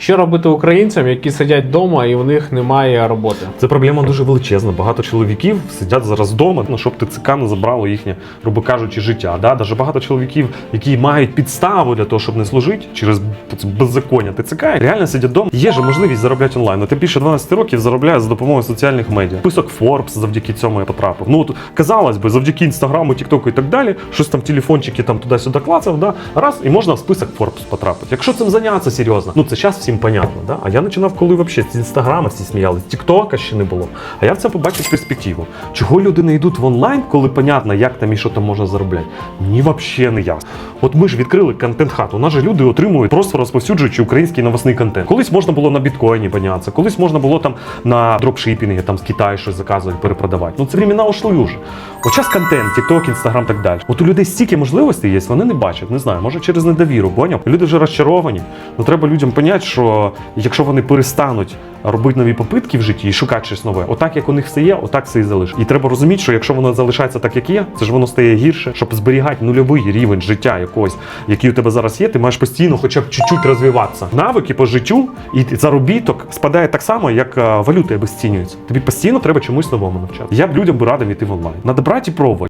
Що робити українцям, які сидять вдома і у них немає роботи? Це проблема дуже величезна. Багато чоловіків сидять зараз вдома, ну, щоб ТЦК не забрало їхнє, грубо кажучи, життя. Да? Даже багато чоловіків, які мають підставу для того, щоб не служити через беззаконня ТЦК, реально сидять вдома. Є же можливість заробляти онлайн. Ти більше 12 років заробляє за допомогою соціальних медіа. Список Forbes завдяки цьому я потрапив. Ну от казалось би, завдяки інстаграму, Тіктоку і так далі, щось там телефончики там туди-сюди клацав, да? раз і можна в список Forbes потрапити. Якщо цим зайнятися серйозно, ну це зараз всім понятно. Да? А я починав, коли взагалі з інстаграма всі сміялись, Тіктока ще не було. А я в це побачив перспективу. Чого люди не йдуть в онлайн, коли понятно, як там і що там можна заробляти? Мені взагалі не ясно. От ми ж відкрили контент-хат. У нас же люди отримують просто розповсюджуючи український новосний контент. Колись можна було на біткоїні банятися, колись можна було там на дропшипінгі, там з Китаю щось заказувати, перепродавати. Ну це времена ушли вже. От час контент, TikTok, Instagram, так далі. От у людей стільки можливостей є, вони не бачать, не знаю, може через недовіру, поняв? Люди вже розчаровані. Ну треба людям поняти, що якщо вони перестануть робити нові попитки в житті і шукати щось нове, отак як у них все є, отак все і залишиться. І треба розуміти, що якщо воно залишається так, як є, це ж воно стає гірше, щоб зберігати нульовий рівень життя якогось, який у тебе зараз є, ти маєш постійно, хоча б чуть-чуть розвиватися. Навики по життю і заробіток спадає так само, як е, валюта обесцінюється. Тобі постійно треба чомусь новому навчати. Я б людям би радив іти в онлайн. Надо брати і пробувати.